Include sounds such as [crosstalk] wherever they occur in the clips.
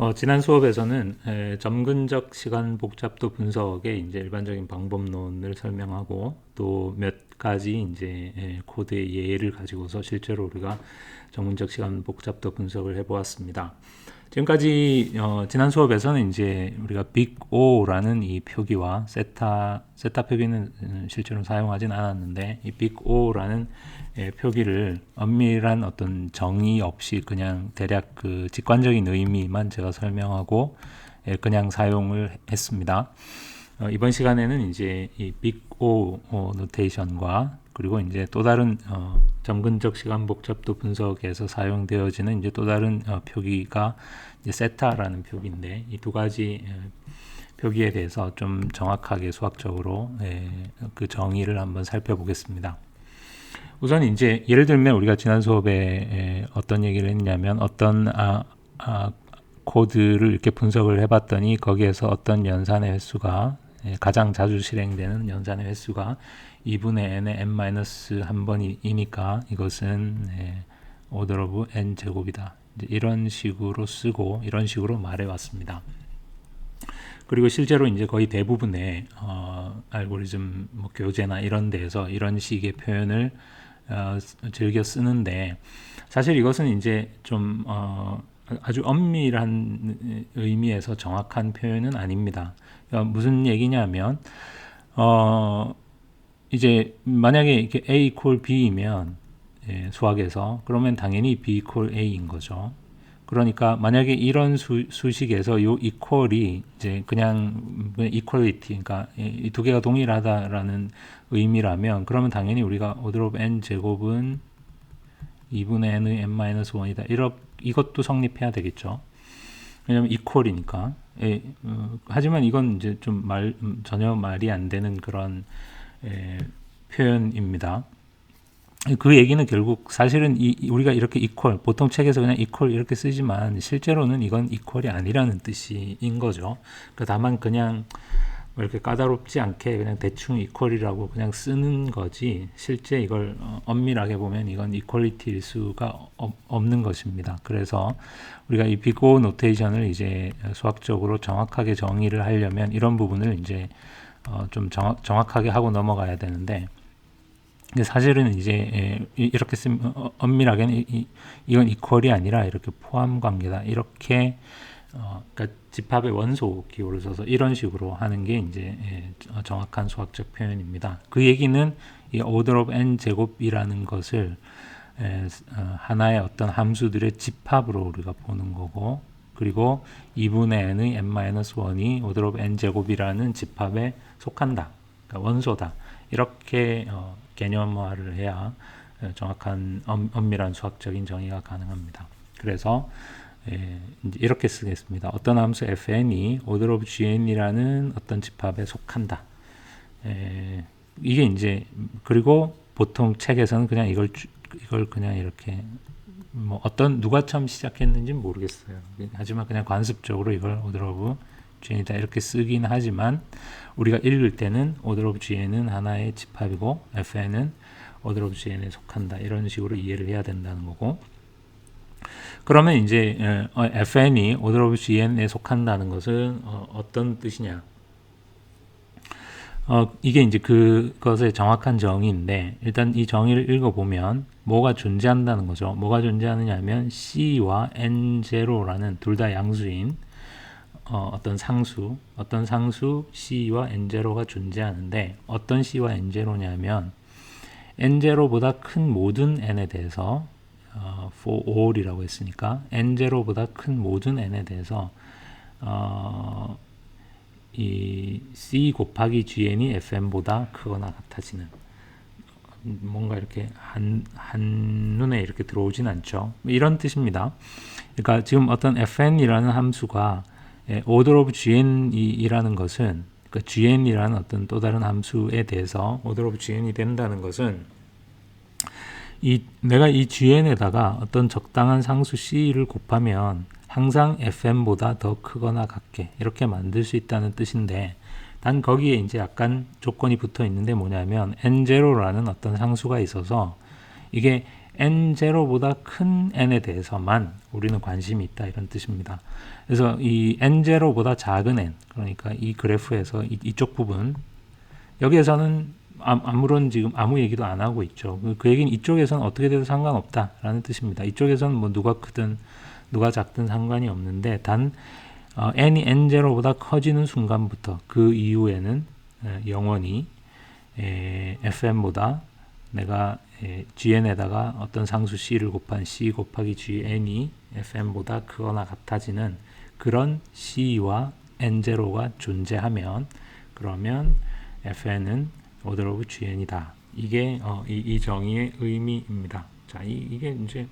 어, 지난 수업에서는 에, 점근적 시간 복잡도 분석의 이제 일반적인 방법론을 설명하고 또 몇 가지 이제 에, 코드의 예를 가지고서 실제로 우리가 점근적 시간 복잡도 분석을 해보았습니다. 지금까지 어, 지난 수업에서는 이제 우리가 빅 O라는 이 표기와 세타 세타 표기는 실제로 사용하진 않았는데 이 빅 O라는 예, 표기를 엄밀한 어떤 정의 없이 그냥 대략 그 직관적인 의미만 제가 설명하고 예, 그냥 사용을 했습니다. 어, 이번 시간에는 이제 이 빅 O 어, 노테이션과 그리고 이제 또 다른 어, 점근적 시간 복잡도 분석에서 사용되어지는 이제 또 다른 어, 표기가 이제 세타라는 표기인데 이 두 가지 예, 표기에 대해서 좀 정확하게 수학적으로 예, 그 정의를 한번 살펴보겠습니다. 우선 이제 예를 들면 우리가 지난 수업에 예, 어떤 얘기를 했냐면 어떤 아, 아, 코드를 이렇게 분석을 해봤더니 거기에서 어떤 연산의 횟수가 예, 가장 자주 실행되는 연산의 횟수가 2분의 n의 n-한 번이니까 이것은 예, order of n 제곱이다. 이런 식으로 쓰고 이런 식으로 말해 왔습니다. 그리고 실제로 이제 거의 대부분의 어, 알고리즘 뭐 교재나 이런 데에서 이런 식의 표현을 어, 즐겨 쓰는데 사실 이것은 이제 좀 어, 아주 엄밀한 의미에서 정확한 표현은 아닙니다. 그러니까 무슨 얘기냐면 어 이제 만약에 이렇게 a equal b이면 예, 수학에서 그러면 당연히 b equal a인 거죠. 그러니까 만약에 이런 수, 수식에서 요 equal이 이제 그냥 equality 그러니까 이 두 개가 동일하다라는 의미라면 그러면 당연히 우리가 order of n 제곱은 2분의 n의 n-1이다. 이렇 이것도 성립해야 되겠죠. 왜냐면 equal이니까. 예, 어, 하지만 이건 이제 좀 말 전혀 말이 안 되는 그런 예, 표현입니다. 그 얘기는 결국 사실은 이, 우리가 이렇게 이퀄 보통 책에서 그냥 이퀄 이렇게 쓰지만 실제로는 이건 이퀄이 아니라는 뜻인 거죠. 그 다만 그냥 뭐 이렇게 까다롭지 않게 그냥 대충 이퀄이라고 그냥 쓰는 거지 실제 이걸 어, 엄밀하게 보면 이건 이퀄리티일 수가 없는 것입니다. 그래서 우리가 이 비고 노테이션을 이제 수학적으로 정확하게 정의를 하려면 이런 부분을 이제 어, 좀 정확, 정확하게 하고 넘어가야 되는데 사실은 이제 예, 이렇게 쓰면 어, 어, 엄밀하게는 이, 이건 이퀄이 아니라 이렇게 포함 관계다 이렇게 어, 그러니까 집합의 원소 기호를 써서 이런 식으로 하는 게 이제 예, 정확한 수학적 표현입니다. 그 얘기는 이 order of n 제곱이라는 것을 예, 어, 하나의 어떤 함수들의 집합으로 우리가 보는 거고 그리고 2분의 n의 n-1이 order of n 제곱이라는 집합에 속한다. 그러니까 원소다. 이렇게 어, 개념화를 해야 어, 정확한 엄, 엄밀한 수학적인 정의가 가능합니다. 그래서 예, 이렇게 쓰겠습니다. 어떤 함수 fn이 order of gn이라는 어떤 집합에 속한다. 예, 이게 이제 그리고 보통 책에서는 그냥 이걸 이걸 그냥 이렇게 뭐 어떤 누가 처음 시작했는지 모르겠어요. 하지만 그냥 관습적으로 이걸 order of gn이다. 이렇게 쓰긴 하지만 우리가 읽을 때는 order of gn은 하나의 집합이고 fn은 order of gn에 속한다. 이런 식으로 이해를 해야 된다는 거고. 그러면 이제 어, fn이 order of gn에 속한다는 것은 어, 떤 뜻이냐? 어, 이게 이제 그것의 정확한 정의인데 일단 이 정의를 읽어보면 뭐가 존재한다는 거죠. 뭐가 존재하느냐면 C와 N0라는 둘 다 양수인 어, 어떤 상수, 어떤 상수 C와 N0가 존재하는데 어떤 C와 N0냐면 N0보다 큰 모든 N에 대해서 어, for all이라고 했으니까 N0보다 큰 모든 N에 대해서 어, 이 C 곱하기 GN이 FM보다 크거나 같아지는 뭔가 이렇게 한, 한눈에 이렇게 들어오진 않죠. 이런 뜻입니다. 그러니까 지금 어떤 fn이라는 함수가 예, order of gn이라는 것은 그 gn이라는 어떤 또 다른 함수에 대해서 order of gn이 된다는 것은 이 내가 이 gn에다가 어떤 적당한 상수 c를 곱하면 항상 fm보다 더 크거나 같게 이렇게 만들 수 있다는 뜻인데 단 거기에 이제 약간 조건이 붙어 있는데 뭐냐면 n0라는 어떤 상수가 있어서 이게 n0보다 큰 n에 대해서만 우리는 관심이 있다 이런 뜻입니다. 그래서 이 n0보다 작은 n 그러니까 이 그래프에서 이, 이쪽 부분 여기에서는 아, 무런 지금 아무 얘기도 안 하고 있죠. 그, 그 얘기는 이쪽에서는 어떻게 돼도 상관없다라는 뜻입니다. 이쪽에서는 뭐 누가 크든 누가 작든 상관이 없는데 단 어, n이 n0보다 커지는 순간부터 그 이후에는 에, 영원히 에, fm보다 내가 에, gn에다가 어떤 상수 c를 곱한 c 곱하기 gn이 fm보다 크거나 같아지는 그런 c와 n0가 존재하면 그러면 fn은 order of gn이다. 이게 어, 이, 이 정의의 의미입니다. 자, 이, 이게 이제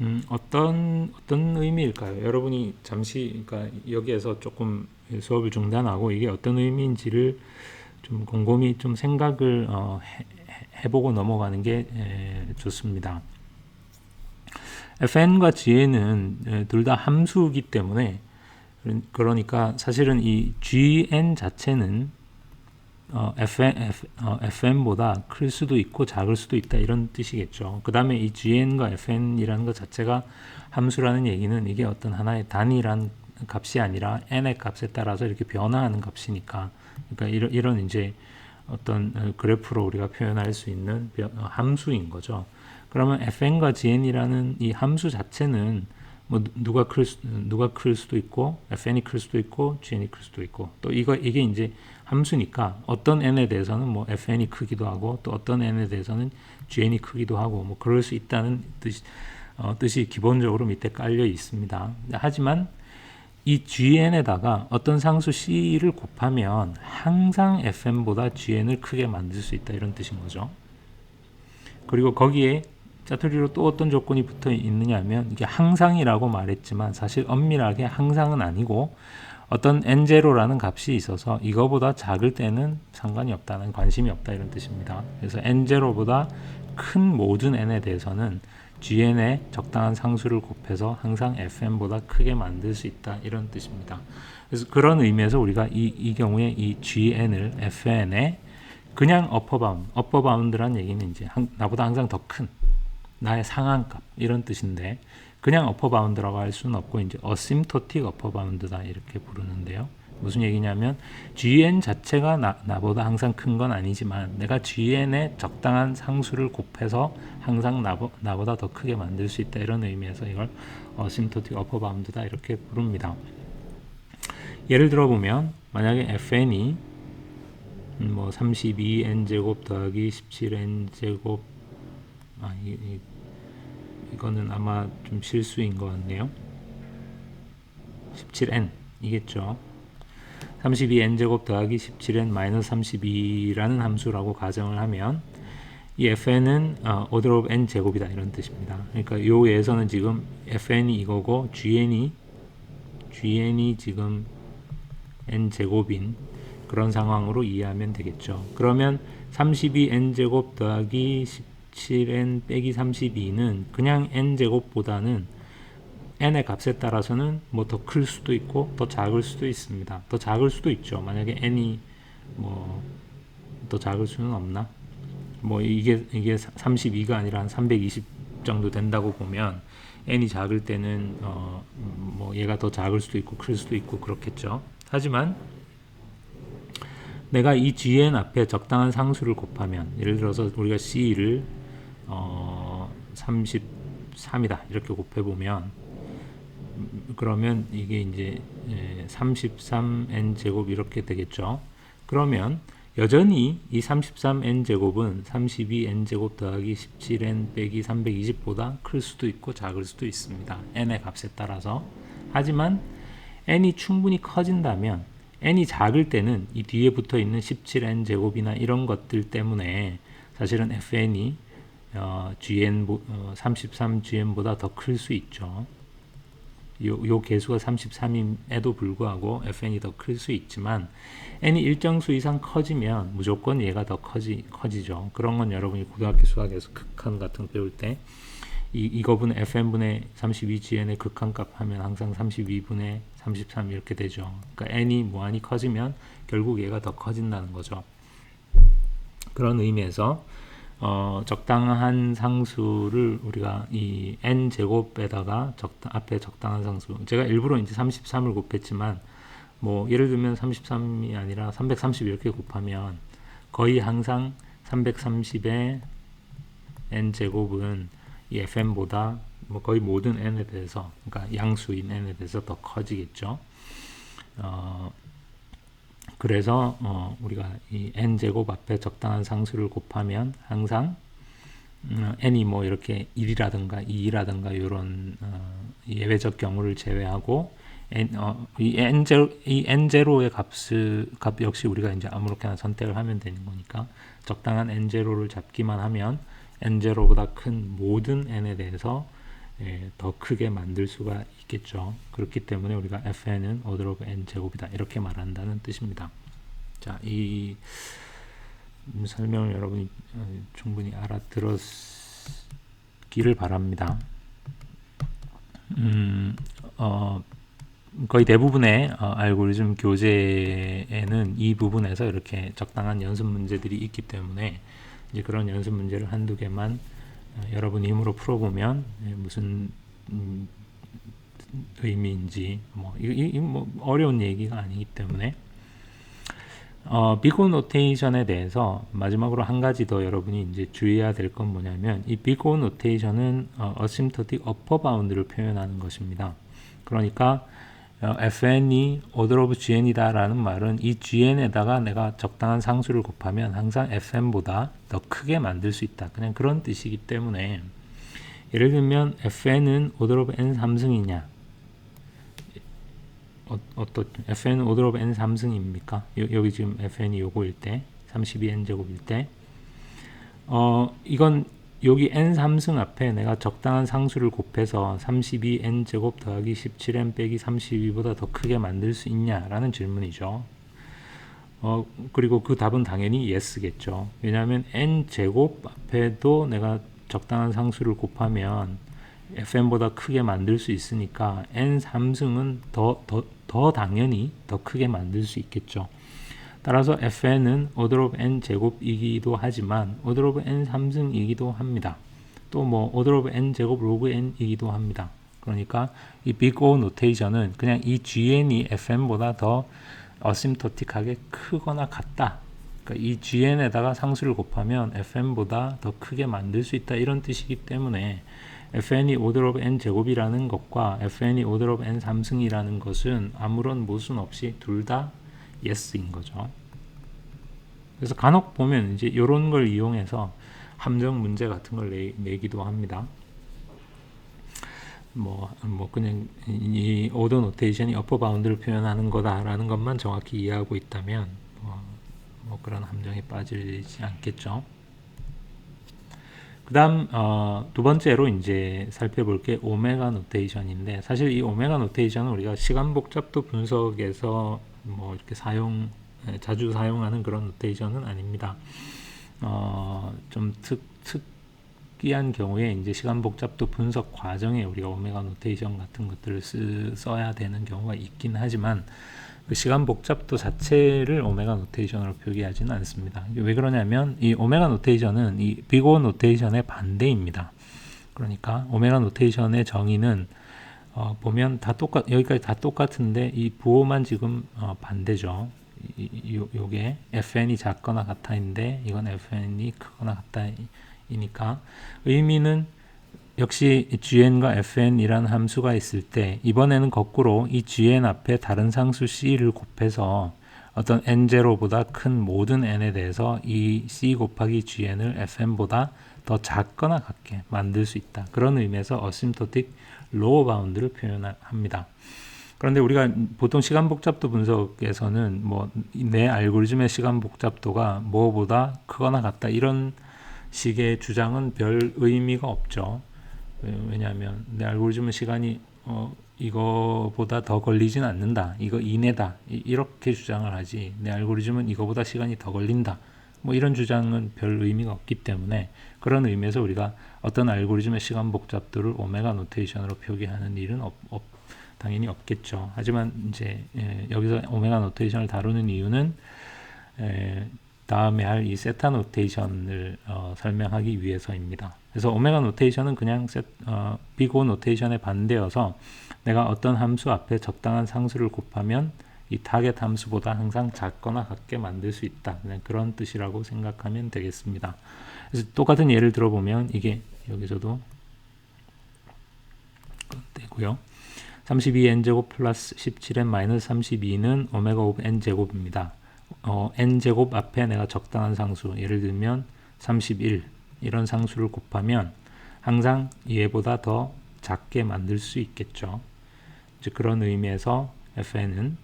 음, 어떤 어떤 의미일까요? 여러분이 잠시 그러니까 여기에서 조금 수업을 중단하고 이게 어떤 의미인지를 좀 곰곰이 좀 생각을 어, 해, 보고 넘어가는 게 에, 좋습니다. fn과 gn은 둘 다 함수이기 때문에 그러니까 사실은 이 gn 자체는 어, FM, F, 어, FM보다 클 수도 있고 작을 수도 있다 이런 뜻이겠죠. 그 다음에 이 GN과 FN이라는 것 자체가 함수라는 얘기는 이게 어떤 하나의 단위란 값이 아니라 n의 값에 따라서 이렇게 변화하는 값이니까 그러니까 이런, 이런 이제 어떤 어, 그래프로 우리가 표현할 수 있는 어, 함수인 거죠. 그러면 fn과 gn이라는 이 함수 자체는 뭐 누가 클 수, 누가 클 수도 있고 fn이 클 수도 있고 gn이 클 수도 있고 또 이거 이게 이제 함수니까 어떤 n에 대해서는 뭐 fn이 크기도 하고 또 어떤 n에 대해서는 gn이 크기도 하고 뭐 그럴 수 있다는 뜻, 어, 뜻이 기본적으로 밑에 깔려 있습니다. 하지만 이 gn에다가 어떤 상수 c를 곱하면 항상 fn보다 gn을 크게 만들 수 있다 이런 뜻인 거죠. 그리고 거기에 짜투리로 또 어떤 조건이 붙어 있느냐 하면 이게 항상이라고 말했지만 사실 엄밀하게 항상은 아니고 어떤 n0라는 값이 있어서 이거보다 작을 때는 상관이 없다는 관심이 없다 이런 뜻입니다. 그래서 n0보다 큰 모든 n에 대해서는 gn의 적당한 상수를 곱해서 항상 fn보다 크게 만들 수 있다 이런 뜻입니다. 그래서 그런 의미에서 우리가 이, 이 경우에 이 gn을 fn에 그냥 어퍼 바운드, 어퍼 바운드란 얘기는 이제 한, 나보다 항상 더 큰 나의 상한값 이런 뜻인데 그냥 어퍼 바운드라고 할 수는 없고 이제 어심토틱 어퍼 바운드다 이렇게 부르는데요. 무슨 얘기냐면 gn 자체가 나, 나보다 항상 큰 건 아니지만 내가 gn의 적당한 상수를 곱해서 항상 나보, 나보다 더 크게 만들 수 있다 이런 의미에서 이걸 어심토틱 어퍼 바운드다 이렇게 부릅니다. 예를 들어 보면 만약에 fn이 뭐 32n 제곱 더하기 17n 제곱 아 이, 이 이거는 아마 좀 실수인 것 같네요. 17n 이겠죠. 32n제곱 더하기 17n 마이너스 32라는 함수라고 가정을 하면 이 fn은 어, order of n 제곱이다 이런 뜻입니다. 그러니까 요 예에서는 지금 fn이 이거고 gn이 gn이 지금 n 제곱인 그런 상황으로 이해하면 되겠죠. 그러면 32n 제곱 더하기 7n 빼기 32는 그냥 n제곱보다는 n의 값에 따라서는 뭐 더 클 수도 있고 더 작을 수도 있습니다. 더 작을 수도 있죠. 만약에 n이 뭐 더 작을 수는 없나? 뭐 이게 이게 32가 아니라 한 320 정도 된다고 보면 n이 작을 때는 어 뭐 얘가 더 작을 수도 있고 클 수도 있고 그렇겠죠. 하지만 내가 이 gn 앞에 적당한 상수를 곱하면 예를 들어서 우리가 c를 어, 33이다 이렇게 곱해보면 그러면 이게 이제 33n 제곱 이렇게 되겠죠. 그러면 여전히 이 33n 제곱은 32n 제곱 더하기 17n 빼기 320보다 클 수도 있고 작을 수도 있습니다. n의 값에 따라서. 하지만 n이 충분히 커진다면 n이 작을 때는 이 뒤에 붙어 있는 17n 제곱이나 이런 것들 때문에 사실은 fn이 어, GN 어, 33GN보다 더 클 수 있죠. 요, 요 개수가 33임에도 불구하고 fn이 더 클 수 있지만 n이 일정 수 이상 커지면 무조건 얘가 더 커지, 커지죠. 그런 건 여러분이 고등학교 수학에서 극한 같은 거 배울 때 이, 이거분 fn분의 32gn의 극한값 하면 항상 32분의 33 이렇게 되죠. 그러니까 n이 무한히 커지면 결국 얘가 더 커진다는 거죠. 그런 의미에서 어, 적당한 상수를 우리가 이 n 제곱에다가 적당 앞에 적당한 상수 제가 일부러 이제 33을 곱했지만 뭐 예를 들면 33이 아니라 330 이렇게 곱하면 거의 항상 330의 n 제곱은 이 fn보다 뭐 거의 모든 n에 대해서 그러니까 양수인 n에 대해서 더 커지겠죠. 어, 그래서 어, 우리가 이 n 제곱 앞에 적당한 상수를 곱하면 항상 음, n이 뭐 이렇게 1이라든가 2라든가 이런 어, 예외적 경우를 제외하고 n, 어, 이 n 제로의 값을 값 역시 우리가 이제 아무렇게나 선택을 하면 되는 거니까 적당한 n 제로를 잡기만 하면 n 제로보다 큰 모든 n에 대해서 예, 더 크게 만들 수가 있겠죠. 그렇기 때문에 우리가 fn은 order of n 제곱이다 이렇게 말한다는 뜻입니다. 자, 이 설명을 여러분이 어, 충분히 알아들었기를 바랍니다. 음, 어, 거의 대부분의 어, 알고리즘 교재에는 이 부분에서 이렇게 적당한 연습 문제들이 있기 때문에 이제 그런 연습 문제를 한두 개만 어, 여러분 힘으로 풀어보면 예, 무슨 음, 의미인지 뭐, 이, 이, 뭐 어려운 얘기가 아니기 때문에 어, 비고 노테이션에 대해서 마지막으로 한 가지 더 여러분이 이제 주의해야 될 건 뭐냐면 이 비고 노테이션은 어, upper bound를 표현하는 것입니다. 그러니까 어, fn이 order of gn이다라는 말은 이 gn에다가 내가 적당한 상수를 곱하면 항상 fn보다 더 크게 만들 수 있다. 그냥 그런 뜻이기 때문에 예를 들면 fn은 order of n 3승이냐 어, 어떤 fn은 order of n 3승입니까? 여 기 지금 fn이 요거일 때 32n 제곱일 때 어, 이건 여기 n 3승 앞에 내가 적당한 상수를 곱해서 32n 제곱 더하기 17n 빼기 32보다 더 크게 만들 수 있냐라는 질문이죠. 어, 그리고 그 답은 당연히 yes겠죠. 왜냐하면 n 제곱 앞에도 내가 적당한 상수를 곱하면 fn보다 크게 만들 수 있으니까 n 3승은 더, 더, 더 당연히 더 크게 만들 수 있겠죠. 따라서 fn은 order of n 제곱이기도 하지만 order of n 3승이기도 합니다. 또 뭐 order of n 제곱 로그 n이기도 합니다. 그러니까 이 big O 노테이션은 그냥 이 gn이 fn보다 더 어심토틱하게 크거나 같다. 그러니까 이 gn에다가 상수를 곱하면 fn보다 더 크게 만들 수 있다 이런 뜻이기 때문에 fn이 order of n 제곱이라는 것과 fn이 order of n 3승이라는 것은 아무런 모순 없이 둘 다 yes인 거죠. 그래서 간혹 보면 이제 이런 걸 이용해서 함정 문제 같은 걸 내, 내기도 합니다. 뭐, 뭐 그냥 이 오더 노테이션이 어퍼 바운드를 표현하는 거다라는 것만 정확히 이해하고 있다면 뭐, 뭐 그런 함정에 빠지지 않겠죠. 그다음 어, 두 번째로 이제 살펴볼 게 오메가 노테이션인데 사실 이 오메가 노테이션은 우리가 시간 복잡도 분석에서 뭐 이렇게 사용 예, 자주 사용하는 그런 노테이션은 아닙니다. 어, 좀 특, 특이한 경우에 이제 시간 복잡도 분석 과정에 우리가 오메가 노테이션 같은 것들을 쓰, 써야 되는 경우가 있긴 하지만 그 시간 복잡도 자체를 오메가 노테이션으로 표기하지는 않습니다. 왜 그러냐면 이 오메가 노테이션은 이 비고 노테이션의 반대입니다. 그러니까 오메가 노테이션의 정의는 어, 보면 다 똑같 여기까지 다 똑같은데 이 부호만 지금 어, 반대죠. 요, 요게 fn이 작거나 같아인데 이건 fn이 크거나 같다이니까 의미는 역시 gn과 fn이라는 함수가 있을 때 이번에는 거꾸로 이 gn 앞에 다른 상수 c를 곱해서 어떤 n0보다 큰 모든 n에 대해서 이 c 곱하기 gn을 fn보다 더 작거나 같게 만들 수 있다. 그런 의미에서 lower bound를 표현합니다. 그런데 우리가 보통 시간 복잡도 분석에서는 뭐 내 알고리즘의 시간 복잡도가 뭐보다 크거나 같다 이런 식의 주장은 별 의미가 없죠. 왜냐하면 내 알고리즘은 시간이 어 이거보다 더 걸리진 않는다. 이거 이내다. 이렇게 주장을 하지. 내 알고리즘은 이거보다 시간이 더 걸린다. 뭐 이런 주장은 별 의미가 없기 때문에 그런 의미에서 우리가 어떤 알고리즘의 시간 복잡도를 오메가 노테이션으로 표기하는 일은 없, 없 당연히 없겠죠. 하지만 이제 예, 여기서 오메가 노테이션을 다루는 이유는 예, 다음에 할 이 세타 노테이션을 어, 설명하기 위해서입니다. 그래서 오메가 노테이션은 그냥 세, 어, 비고 노테이션의 반대여서 내가 어떤 함수 앞에 적당한 상수를 곱하면 이 타겟 함수보다 항상 작거나 같게 만들 수 있다. 그냥 그런 뜻이라고 생각하면 되겠습니다. 그래서 똑같은 예를 들어보면 이게 여기서도 되고요. 32n제곱 플러스 17n 마이너스 32는 오메가 오브 n제곱입니다. 어, n제곱 앞에 내가 적당한 상수, 예를 들면 31 이런 상수를 곱하면 항상 얘보다 더 작게 만들 수 있겠죠. 이제 그런 의미에서 fn은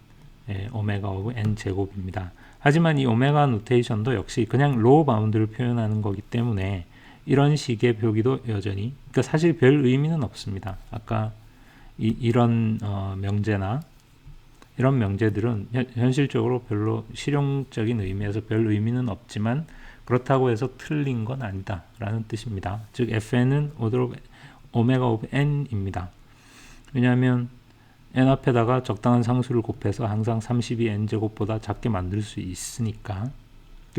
예, 오메가 오브 n제곱입니다. 하지만 이 오메가 노테이션도 역시 그냥 로우 바운드를 표현하는 거기 때문에 이런 식의 표기도 여전히 그러니까 사실 별 의미는 없습니다. 아까 이, 이런 어, 명제나 이런 명제들은 현, 현실적으로 별로 실용적인 의미에서 별 의미는 없지만 그렇다고 해서 틀린 건 아니다라는 뜻입니다. 즉 fn은 오메가 오브 n입니다. 왜냐하면 n 앞에다가 적당한 상수를 곱해서 항상 32n 제곱보다 작게 만들 수 있으니까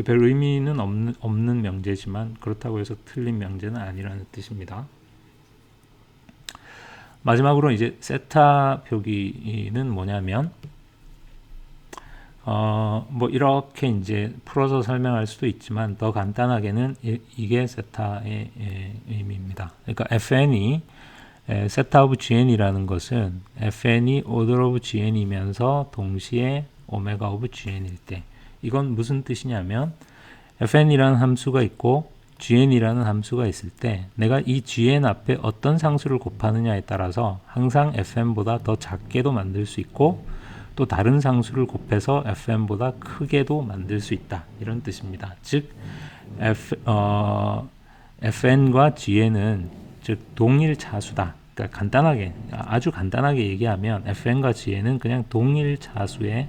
별 의미는 없는, 없는 명제지만 그렇다고 해서 틀린 명제는 아니라는 뜻입니다. 마지막으로 이제 세타 표기는 뭐냐면 어, 뭐 이렇게 이제 풀어서 설명할 수도 있지만 더 간단하게는 이, 게 세타의 예, 의미입니다. 그러니까 fn이 에, 세타 오브 gn이라는 것은 fn이 order of gn이면서 동시에 오메가 오브 gn일 때 이건 무슨 뜻이냐면 fn이라는 함수가 있고 gn이라는 함수가 있을 때 내가 이 gn 앞에 어떤 상수를 곱하느냐에 따라서 항상 fn보다 더 작게도 만들 수 있고 또 다른 상수를 곱해서 fn보다 크게도 만들 수 있다 이런 뜻입니다. 즉 f, 어, fn과 gn은 즉 동일 차수다. 그러니까 간단하게 아주 간단하게 얘기하면 fn과 gn은 그냥 동일 차수의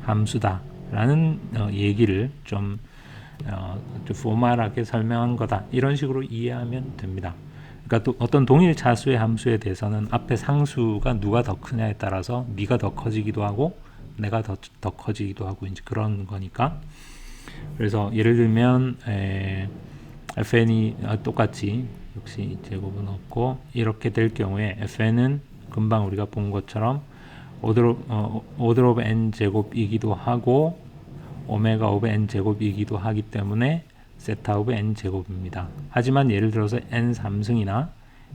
함수다라는 어, 얘기를 좀 어, 좀 포멀하게 설명한 거다. 이런 식으로 이해하면 됩니다. 그러니까 또 어떤 동일 자수의 함수에 대해서는 앞에 상수가 누가 더 크냐에 따라서 네가 더 커지기도 하고 내가 더, 더 커지기도 하고 이제 그런 거니까. 그래서 예를 들면 에, fn이 똑같이 역시 제곱은 없고 이렇게 될 경우에 fn은 금방 우리가 본 것처럼 오드로 어, 오드 오브 n 제곱이기도 하고 오메가 오브 n 제곱이기도 하기 때문에 세타 오브 n 제곱입니다. 하지만 예를 들어서 n 3승이나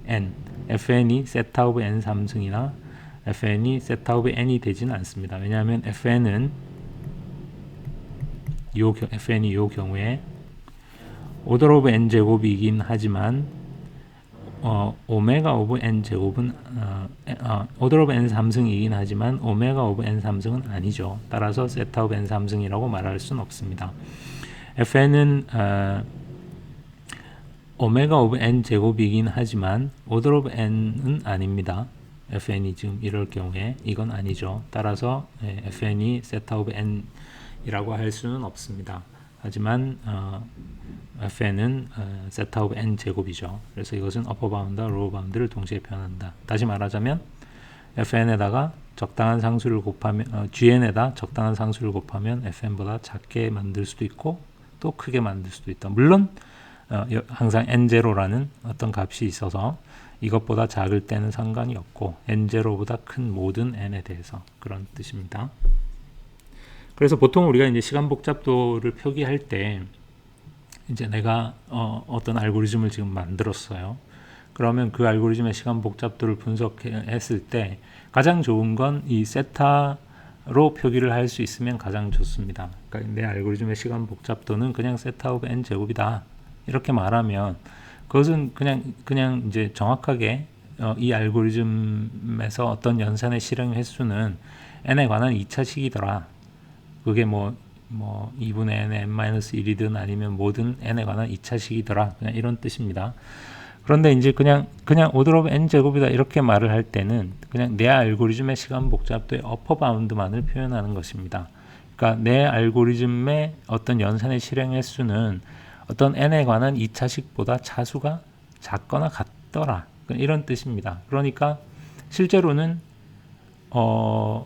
n fn이 세타 오브 n 3승이나 fn이 세타 오브 n이 되지는 않습니다. 왜냐하면 fn은 요 fn이 요 경우에 오더 오브 n 제곱이긴 하지만 어, 오메가 오브 n 제곱은 어, 어, 오더 오브 n 3승이긴 하지만 오메가 오브 n 3승은 아니죠. 따라서 세타 오브 n 3승이라고 말할 수는 없습니다. fn은 어, 오메가 오브 n 제곱이긴 하지만 오더 오브 n은 아닙니다. fn이 지금 이럴 경우에 이건 아니죠. 따라서 예, fn이 세타 오브 n이라고 할 수는 없습니다. 하지만 어, fn은 어, 세타 오브 n 제곱이죠. 그래서 이것은 어퍼 바운드와 로우 바운드를 동시에 표현한다. 다시 말하자면 fn에다가 적당한 상수를 곱하면 어, gn에다 적당한 상수를 곱하면 fn보다 작게 만들 수도 있고 또 크게 만들 수도 있다. 물론 어, 항상 n0라는 어떤 값이 있어서 이것보다 작을 때는 상관이 없고 n0보다 큰 모든 n에 대해서 그런 뜻입니다. 그래서 보통 우리가 이제 시간 복잡도를 표기할 때 이제 내가 어, 어떤 알고리즘을 지금 만들었어요. 그러면 그 알고리즘의 시간 복잡도를 분석했을 때 가장 좋은 건 이 세타로 표기를 할 수 있으면 가장 좋습니다. 그러니까 내 알고리즘의 시간 복잡도는 그냥 세타 오브 n 제곱이다. 이렇게 말하면 그것은 그냥 그냥 이제 정확하게 어, 이 알고리즘에서 어떤 연산의 실행 횟수는 n에 관한 2차식이더라. 그게 뭐, 뭐 2분의 n의 n-1이든 아니면 모든 n에 관한 2차식이더라. 그냥 이런 뜻입니다. 그런데 이제 그냥 그냥 오더 오브 n 제곱이다 이렇게 말을 할 때는 그냥 내 알고리즘의 시간 복잡도의 어퍼 바운드만을 표현하는 것입니다. 그러니까 내 알고리즘의 어떤 연산의 실행 횟수는 어떤 n에 관한 2차식보다 차수가 작거나 같더라. 이런 뜻입니다. 그러니까 실제로는 어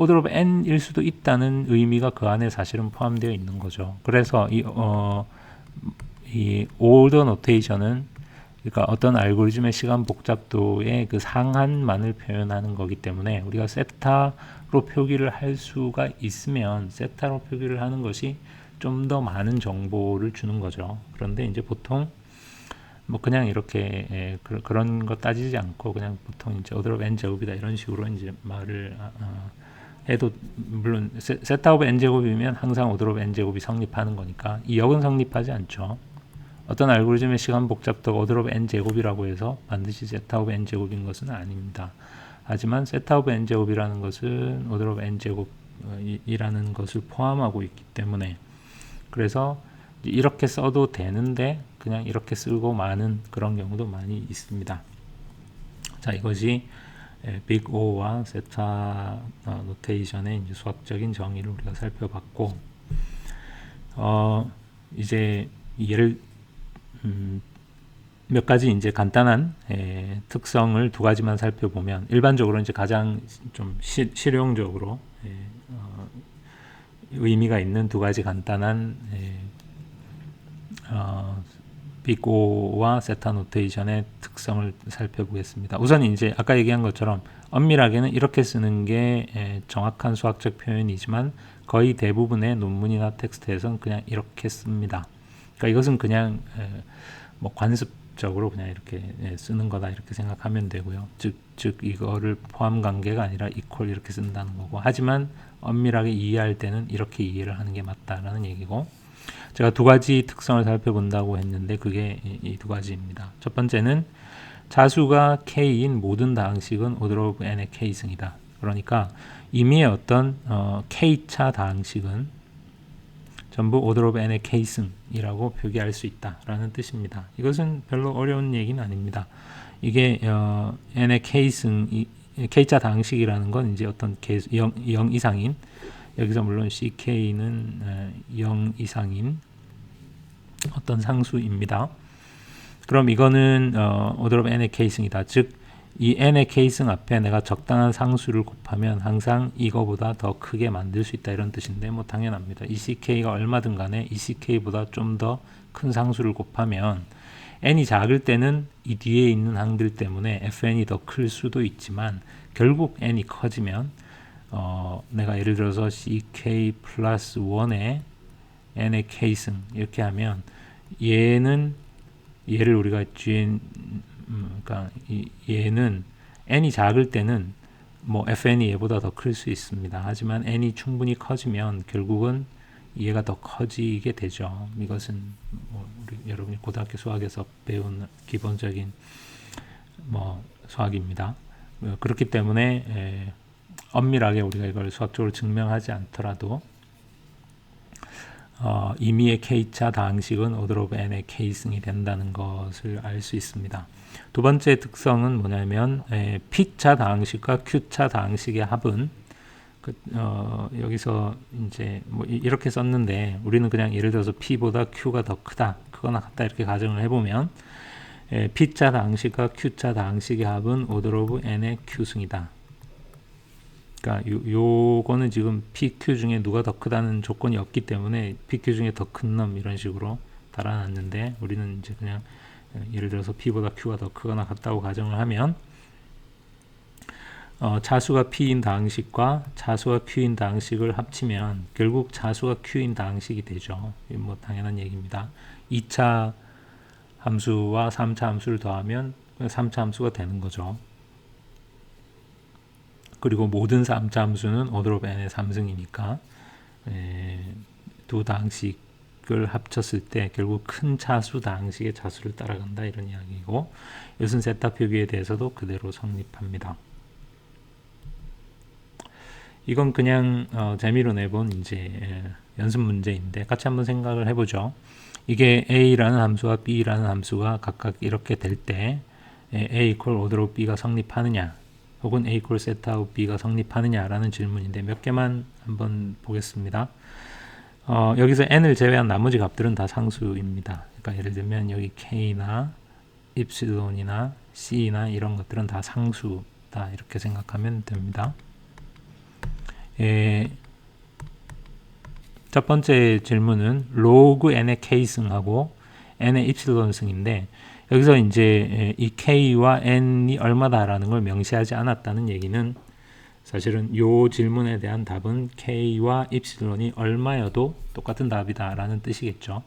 order of n일 수도 있다는 의미가 그 안에 사실은 포함되어 있는 거죠. 그래서 이, 어, 이 order notation은 그러니까 어떤 알고리즘의 시간 복잡도의 그 상한만을 표현하는 거기 때문에 우리가 세타로 표기를 할 수가 있으면 세타로 표기를 하는 것이 좀 더 많은 정보를 주는 거죠. 그런데 이제 보통 뭐 그냥 이렇게 예, 그, 그런 거 따지지 않고 그냥 보통 이제 of n 제곱이다 이런 식으로 이제 말을 아, 아, 해도 물론 세타 오브 n 제곱이면 항상 order of n 제곱이 성립하는 거니까 이 역은 성립하지 않죠. 어떤 알고리즘의 시간 복잡도가 order of n 제곱이라고 해서 반드시 세타 오브 n 제곱인 것은 아닙니다. 하지만 세타 오브 n 제곱이라는 것은 order of n 제곱이라는 것을 포함하고 있기 때문에 그래서 이렇게 써도 되는데 그냥 이렇게 쓰고 마는 그런 경우도 많이 있습니다. 자 이것이 빅 O와 세타 어, 노테이션의 이제 수학적인 정의를 우리가 살펴봤고 어 이제 예를 음, 몇 가지 이제 간단한 에, 특성을 두 가지만 살펴보면 일반적으로 이제 가장 좀 시, 실용적으로 에, 어, 의미가 있는 두 가지 간단한 에, 어, 비고와 세타 노테이션의 특성을 살펴보겠습니다. 우선 이제 아까 얘기한 것처럼 엄밀하게는 이렇게 쓰는 게 에, 정확한 수학적 표현이지만 거의 대부분의 논문이나 텍스트에서는 그냥 이렇게 씁니다. 그러니까 이것은 그냥 에, 뭐 관습적으로 그냥 이렇게 예, 쓰는 거다 이렇게 생각하면 되고요. 즉, 즉 이거를 포함 관계가 아니라 이퀄 이렇게 쓴다는 거고. 하지만 엄밀하게 이해할 때는 이렇게 이해를 하는 게 맞다라는 얘기고. 제가 두 가지 특성을 살펴본다고 했는데 그게 이 두 가지입니다. 첫 번째는 자수가 k인 모든 다항식은 order of n의 k승이다. 그러니까 임의의 어떤 어, k차 다항식은 전부 order of n의 k승이라고 표기할 수 있다라는 뜻입니다. 이것은 별로 어려운 얘기는 아닙니다. 이게 어, n의 k승 k자 다항식이라는 건 이제 어떤 0, 0 이상인 여기서 물론 ck는 0 이상인 어떤 상수입니다. 그럼 이거는 어, of n의 k승이다. 즉, 이 n의 k승 앞에 내가 적당한 상수를 곱하면 항상 이거보다 더 크게 만들 수 있다 이런 뜻인데 뭐 당연합니다. 이 ck가 얼마든 간에 이 ck보다 좀 더 큰 상수를 곱하면 n이 작을 때는 이 뒤에 있는 항들 때문에 fn이 더 클 수도 있지만 결국 n이 커지면 어, 내가 예를 들어서 ck 플러스 1의 n의 k승 이렇게 하면 얘는 얘를 우리가 gn 음, 그러니까 이, 얘는 n이 작을 때는 뭐 fn이 얘보다 더 클 수 있습니다. 하지만 n이 충분히 커지면 결국은 얘가 더 커지게 되죠. 이것은 뭐 여러분이 고등학교 수학에서 배운 기본적인 뭐 수학입니다. 어, 그렇기 때문에 에, 엄밀하게 우리가 이걸 수학적으로 증명하지 않더라도 어, 임의의 k차 다항식은 order of n의 k승이 된다는 것을 알 수 있습니다. 두 번째 특성은 뭐냐면 에, p차 다항식과 q차 다항식의 합은 그, 어, 여기서 이제 뭐 이렇게 썼는데 우리는 그냥 예를 들어서 p보다 q가 더 크다, 크거나 같다 이렇게 가정을 해보면 에, p자 다항식과 q자 다항식의 합은 order of n의 q승이다. 그러니까 요, 요거는 지금 PQ 중에 누가 더 크다는 조건이 없기 때문에 PQ 중에 더 큰 놈 이런 식으로 달아놨는데 우리는 이제 그냥 예를 들어서 P보다 Q가 더 크거나 같다고 가정을 하면 어, 자수가 P인 다항식과 자수가 Q인 다항식을 합치면 결국 자수가 Q인 다항식이 되죠. 뭐 당연한 얘기입니다. 2차 함수와 3차 함수를 더하면 3차 함수가 되는 거죠. 그리고 모든 3차 함수는 order of n의 3승이니까 에, 두 다항식을 합쳤을 때 결국 큰 차수 다항식의 차수를 따라간다 이런 이야기고 이것은 세타 표기에 대해서도 그대로 성립합니다. 이건 그냥 어, 재미로 내본 이제 에, 연습 문제인데 같이 한번 생각을 해보죠. 이게 a라는 함수와 b라는 함수가 각각 이렇게 될 때 a equal b가 성립하느냐 혹은 A 콜 세트아웃 B가 성립하느냐라는 질문인데 몇 개만 한번 보겠습니다. 어, 여기서 n을 제외한 나머지 값들은 다 상수입니다. 그러니까 예를 들면 여기 k나 입실론이나 c나 이런 것들은 다 상수다 이렇게 생각하면 됩니다. 에, 첫 번째 질문은 로그 n의 k승하고 n의 입실론승인데 여기서 이제 에, 이 k와 n이 얼마다라는 걸 명시하지 않았다는 얘기는 사실은 요 질문에 대한 답은 k와 입실론이 얼마여도 똑같은 답이다라는 뜻이겠죠.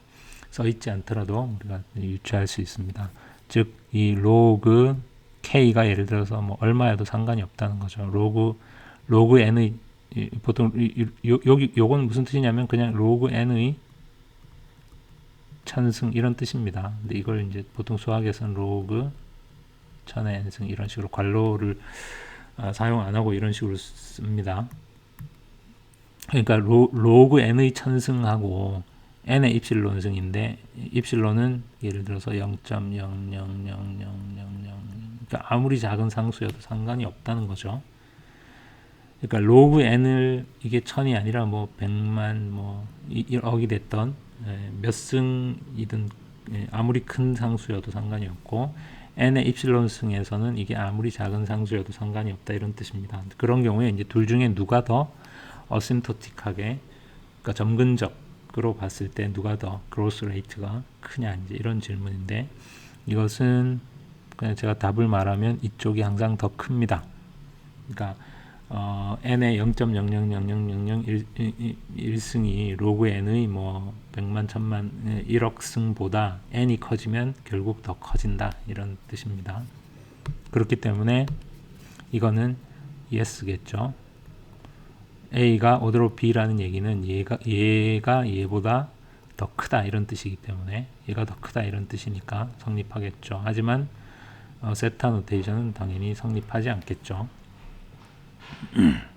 써 있지 않더라도 우리가 유추할 수 있습니다. 즉 이 로그 k가 예를 들어서 뭐 얼마여도 상관이 없다는 거죠. 로그 로그 n의 이, 보통 이, 이, 요, 여기 요건 무슨 뜻이냐면 그냥 로그 n의 천승 이런 뜻입니다. 근데 이걸 이제 보통 수학에서는 로그 천의 n승 이런 식으로 괄호를 아, 사용 안 하고 이런 식으로 씁니다. 그러니까 로, 로그 n의 천승하고 n의 입실론승인데 입실론은 예를 들어서 0.0000000 그러니까 아무리 작은 상수여도 상관이 없다는 거죠. 그러니까 로그 n을 이게 천이 아니라 뭐 백만 뭐 1억이 됐던 예, 몇 승이든 예, 아무리 큰 상수여도 상관이 없고 n의 입실론 승에서는 이게 아무리 작은 상수여도 상관이 없다 이런 뜻입니다. 그런 경우에 이제 둘 중에 누가 더 어심토틱하게 그러니까 점근적으로 봤을 때 누가 더 그로스 레이트가 크냐 이제 이런 질문인데 이것은 그냥 제가 답을 말하면 이쪽이 항상 더 큽니다. 그러니까 어, n의 0.00000001승이 로그 n의 뭐 100만, 1000만, 1억 승보다 n이 커지면 결국 더 커진다 이런 뜻입니다. 그렇기 때문에 이거는 yes겠죠. a가 오더로 b라는 얘기는 얘가 얘가 얘보다 더 크다 이런 뜻이기 때문에 얘가 더 크다 이런 뜻이니까 성립하겠죠. 하지만 어, 세타 노테이션은 당연히 성립하지 않겠죠. [clears throat]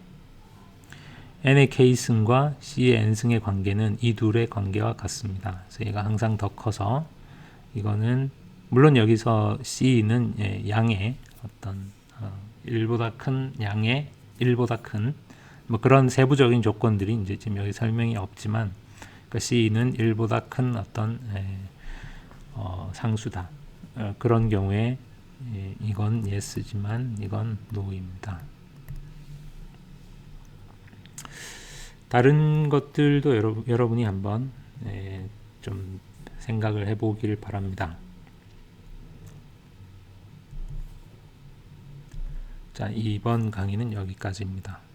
n의 k승과 c의 n승의 관계는 이 둘의 관계와 같습니다. 그래서 얘가 항상 더 커서 이거는 물론 여기서 c는 예, 양의 어떤 어, 1보다 큰 양의 1보다 큰 뭐 그런 세부적인 조건들이 이제 지금 여기 설명이 없지만 그러니까 c는 1보다 큰 어떤 예, 어, 상수다. 어, 그런 경우에 예, 이건 yes지만 이건 no입니다. 다른 것들도 여러분, 여러분이 한번 예, 좀 생각을 해보길 바랍니다. 자, 이번 강의는 여기까지입니다.